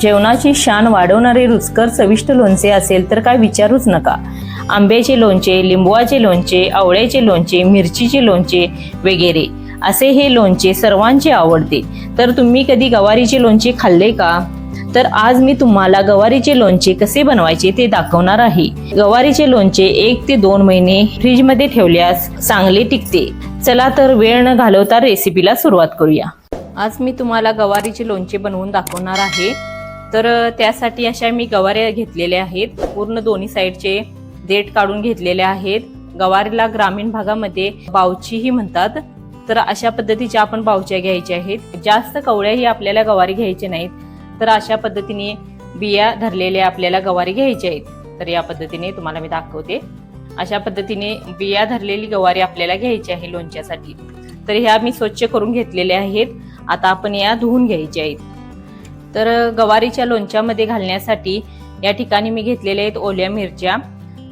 जेवणाची शान वाढवणारे रुचकर चविष्ट लोणचे असेल तर काय विचारूच नका. आंब्याचे लोणचे लिंबवाचे लोणचे आवळ्याचे लोणचे मिरचीचे लोणचे वगैरे. असे हे लोणचे सर्वांचे आवडते. तर तुम्ही कधी गवारीचे लोणचे खाल्ले का? तर आज मी तुम्हाला गवारीचे लोणचे कसे बनवायचे ते दाखवणार आहे. गवारीचे लोणचे एक ते दोन महिने फ्रीजमध्ये ठेवल्यास चांगले टिकते. चला तर वेळ न घालवता रेसिपीला सुरुवात करूया. आज मी तुम्हाला गवारीचे लोणचे बनवून दाखवणार आहे. तर त्यासाठी अशा मी गवाऱ्या घेतलेल्या आहेत. पूर्ण दोन्ही साईडचे देठ काढून घेतलेले आहेत. गवारीला ग्रामीण भागामध्ये बावचीही म्हणतात. तर अशा पद्धतीच्या आपण बावच्या घ्यायच्या आहेत. जास्त कवळ्याही आपल्याला गवारी घ्यायच्या नाहीत. तर अशा पद्धतीने बिया धरलेल्या आपल्याला गवारी घ्यायच्या आहेत. तर या पद्धतीने तुम्हाला मी दाखवते. अशा पद्धतीने बिया धरलेली गवारी आपल्याला घ्यायची आहे लोणच्यासाठी. तर ह्या मी स्वच्छ करून घेतलेल्या आहेत. आता आपण या धुवून घ्यायच्या आहेत. तर गवारीच्या लोणच्यामध्ये घालण्यासाठी या ठिकाणी मी घेतलेल्या आहेत ओल्या मिरच्या.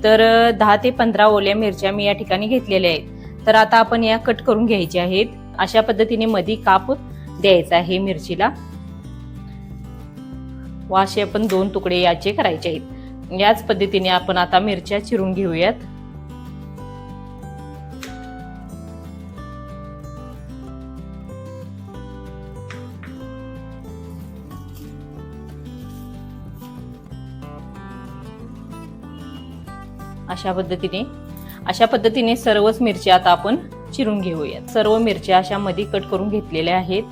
तर दहा ते पंधरा ओल्या मिरच्या मी या ठिकाणी घेतलेल्या आहेत. तर आता आपण या कट करून घ्यायच्या आहेत. अशा पद्धतीने मधी काप द्यायचा आहे मिरचीला. व असे आपण दोन तुकडे याचे करायचे आहेत. याच पद्धतीने आपण आता मिरच्या चिरून घेऊयात. अशा पद्धतीने. अशा पद्धतीने सर्वच मिरच्या आता आपण चिरून घेऊयात. सर्व मिरच्या अशा मध्ये कट करून घेतलेल्या आहेत.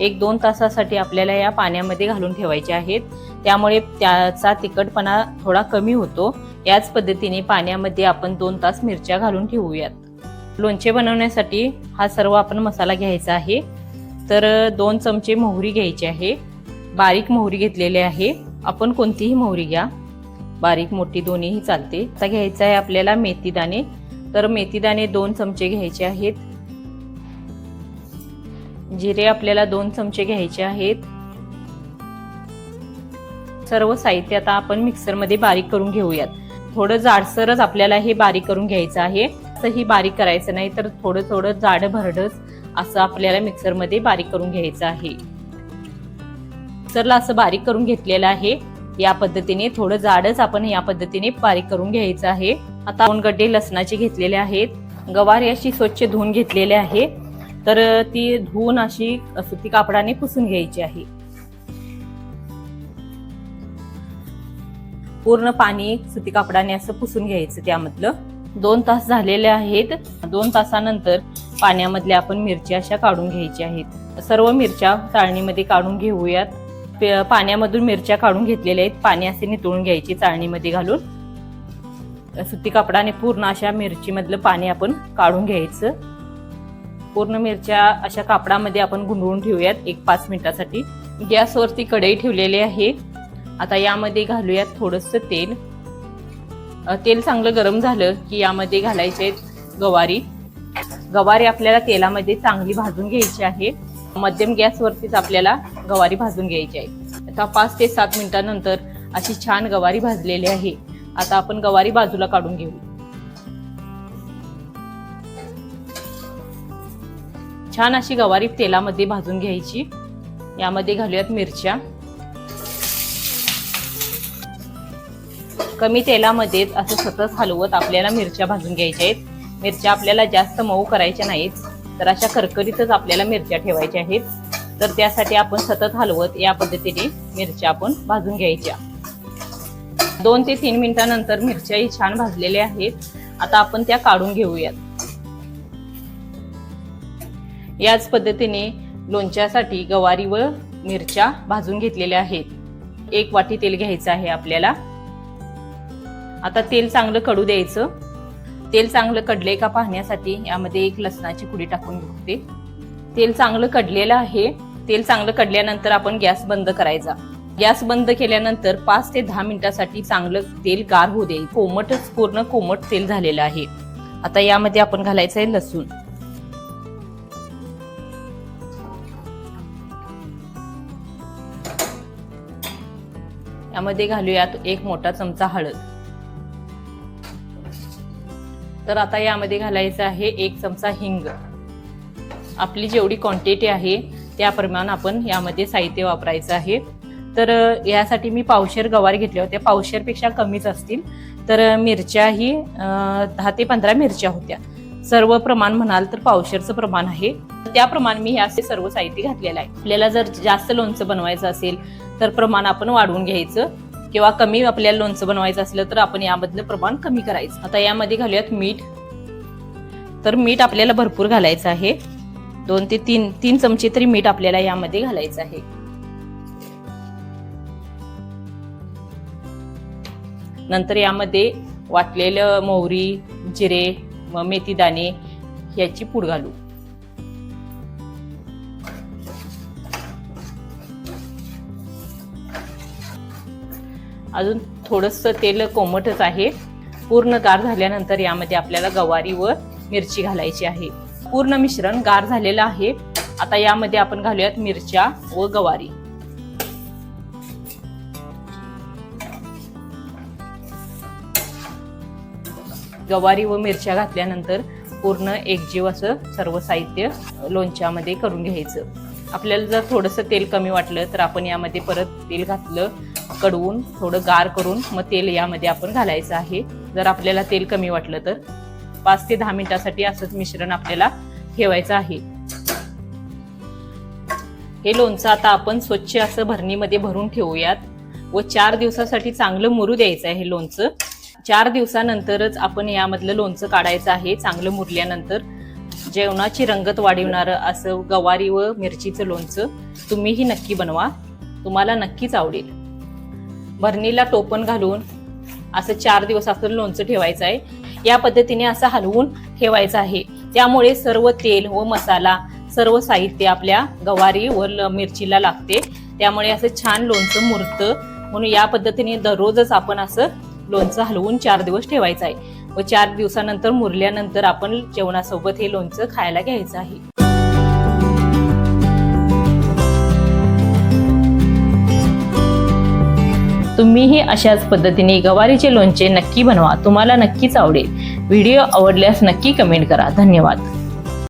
एक दोन तासासाठी आपल्याला या पाण्यामध्ये घालून ठेवायच्या आहेत. त्यामुळे त्याचा तिखटपणा थोडा कमी होतो. याच पद्धतीने पाण्यामध्ये आपण दोन तास मिरच्या घालून ठेवूयात. लोणचे बनवण्यासाठी हा सर्व आपण मसाला घ्यायचा आहे. तर दोन चमचे मोहरी घ्यायची आहे. बारीक मोहरी घेतलेली आहे. आपण कोणतीही मोहरी घ्या. बारीक मोठी दोन्हीही चालते. आता घ्यायचं आहे आपल्याला मेथीदाणे. तर मेथीदाणे दोन चमचे घ्यायचे आहेत. जिरे आपल्याला दोन चमचे घ्यायचे आहेत. सर्व साहित्य आता आपण मिक्सरमध्ये बारीक करून घेऊयात. थोडं जाडसरच आपल्याला हे बारीक करून घ्यायचं आहे. असंही बारीक करायचं नाही तर थोडं थोडं जाड भरडच असं आपल्याला मिक्सरमध्ये बारीक करून घ्यायचं आहे. मिक्सरला असं बारीक करून घेतलेलं आहे. या पद्धतीने थोडं जाडच आपण या पद्धतीने बारीक करून घ्यायचं आहे. आता दोन गड्डे लसणाचे घेतलेले आहेत. गवार अशी स्वच्छ धुवून घेतलेले आहे. तर ती धुवून अशी सुती कापडाने पुसून घ्यायची आहे. पूर्ण पाणी सुती कापडाने असं पुसून घ्यायचं त्यामधलं. दोन तास झालेले आहेत. दोन तासानंतर पाण्यामधल्या आपण मिरच्या अशा काढून घ्यायच्या आहेत. सर्व मिरच्या चाळणीमध्ये काढून घेऊयात. पाण्यामधून मिरच्या काढून घेतलेल्या आहेत. पाणी असे नितळून घ्यायची चाळणीमध्ये घालून. सुती कापडाने पूर्ण अशा मिरचीमधलं पाणी आपण काढून घ्यायचं. पूर्ण मिरच्या अशा कापडामध्ये आपण गुंडळून ठेवूयात एक पाच मिनिटासाठी. गॅसवरती कढई ठेवलेली आहे. आता यामध्ये घालूयात थोडंसं तेल. तेल चांगलं गरम झालं की यामध्ये घालायचे आहेत गवारी. गवारी आपल्याला तेलामध्ये चांगली भाजून घ्यायची आहे. मध्यम गॅसवरतीच आपल्याला गवारी भाजून घ्यायची आहे. आता पाच ते सात मिनिटानंतर अशी छान गवारी भाजलेली आहे. आता आपण गवारी बाजूला काढून घेऊ. छान अशी गवारी तेलामध्ये भाजून घ्यायची. यामध्ये घालूयात मिरच्या. कमी तेलामध्ये असं सतत हलवत आपल्याला मिरच्या भाजून घ्यायच्या आहेत. मिरच्या आपल्याला जास्त मऊ करायच्या नाहीत. तर अशा करकरीतच आपल्याला मिरच्या ठेवायच्या आहेत. तर त्यासाठी आपण सतत हलवत या पद्धतीने मिरच्या आपण भाजून घ्यायच्या. दोन ते तीन मिनिटानंतर मिरच्याही छान भाजलेल्या आहेत. आता आपण त्या काढून घेऊयात. याच पद्धतीने लोणच्यासाठी गवारी व मिरच्या भाजून घेतलेल्या आहेत. एक वाटी तेल घ्यायचं आहे आपल्याला. आता तेल चांगलं कडू द्यायचं. तेल चांगलं कडले का पाहण्यासाठी यामध्ये एक लसणाची कुडी टाकून घेते तेल चांगलं कडलेलं आहे. तेल चांगलं कडल्यानंतर आपण गॅस बंद करायचा. गॅस बंद केल्यानंतर पाच ते दहा मिनिटासाठी चांगलं तेल गार होऊ दे. कोमटच पूर्ण कोमट तेल झालेलं आहे. आता यामध्ये आपण घालायचं आहे लसूण. यामध्ये घालूयात एक मोठा चमचा हळद. तर आता यामध्ये घालायचं आहे एक चमचा हिंग. आपली जेवढी क्वांटिटी आहे त्याप्रमाणे आपण यामध्ये साहित्य वापरायचं आहे. तर यासाठी मी पावशेर गवार घेतल्या होत्या पावशेरपेक्षा कमीच असतील. तर मिरच्या मिरच्याही दहा ते पंधरा मिरच्या होत्या. सर्व प्रमाण म्हणाल तर पावशेरचं प्रमाण आहे. त्याप्रमाणे मी हे असे सर्व साहित्य घातलेलं आहे. आपल्याला जर जास्त लोणचं बनवायचं असेल तर प्रमाण आपण वाढवून घ्यायचं. किंवा कमी आपल्याला लोणचं बनवायचं असलं तर आपण यामधलं प्रमाण कमी करायचं. आता यामध्ये घालूयात मीठ. तर मीठ आपल्याला भरपूर घालायचं आहे. दोन ते तीन तीन चमचे तरी मीठ आपल्याला यामध्ये घालायचं आहे. नंतर यामध्ये वाटलेलं मोहरी जिरे मेथी दाणे याची पूड घालू. अजून थोडंसं तेल कोमटच आहे. पूर्ण गार झाल्यानंतर यामध्ये आपल्याला गवारी व मिरची घालायची आहे. पूर्ण मिश्रण गार झालेलं आहे. आता यामध्ये आपण घालूयात मिरच्या व गवारी. गवारी व मिरच्या घातल्यानंतर पूर्ण एकजीव असं सर्व साहित्य लोणच्यामध्ये करून घ्यायचं. आपल्याला जर थोडंसं तेल कमी वाटलं तर आपण यामध्ये परत तेल घातलं कडवून थोडं गार करून मग तेल यामध्ये आपण घालायचं आहे. जर आपल्याला तेल कमी वाटलं तर पाच ते दहा मिनिटासाठी असंच मिश्रण आपल्याला ठेवायचं आहे. हे लोणचं आता आपण स्वच्छ असं भरणीमध्ये भरून ठेवूयात. व चार दिवसासाठी चांगलं मुरू द्यायचं आहे हे लोणचं. चार दिवसानंतरच आपण यामधलं लोणचं काढायचं आहे चांगलं मुरल्यानंतर. जेवणाची रंगत वाढवणारं असं गवारी व मिरचीचं लोणचं तुम्हीही नक्की बनवा. तुम्हाला नक्कीच आवडेल. भरणीला टोपण घालून असं चार दिवस असं लोणचं ठेवायचं आहे. या पद्धतीने असं हलवून ठेवायचं आहे. त्यामुळे सर्व तेल व मसाला सर्व साहित्य आपल्या गवारी व ल- मिरचीला लागते. त्यामुळे असं छान लोणचं मुरतं. म्हणून या पद्धतीने दररोजच आपण असं लोणचं हलवून चार दिवस ठेवायचं आहे. व चार दिवसानंतर मुरल्यानंतर आपण जेवणासोबत हे लोणचं खायला घ्यायचं आहे. तुम्हीही अशाच पद्धतीने गवारीचे लोणचे नक्की बनवा. तुम्हाला नक्कीच आवडेल. व्हिडिओ आवडल्यास नक्की कमेंट करा. धन्यवाद.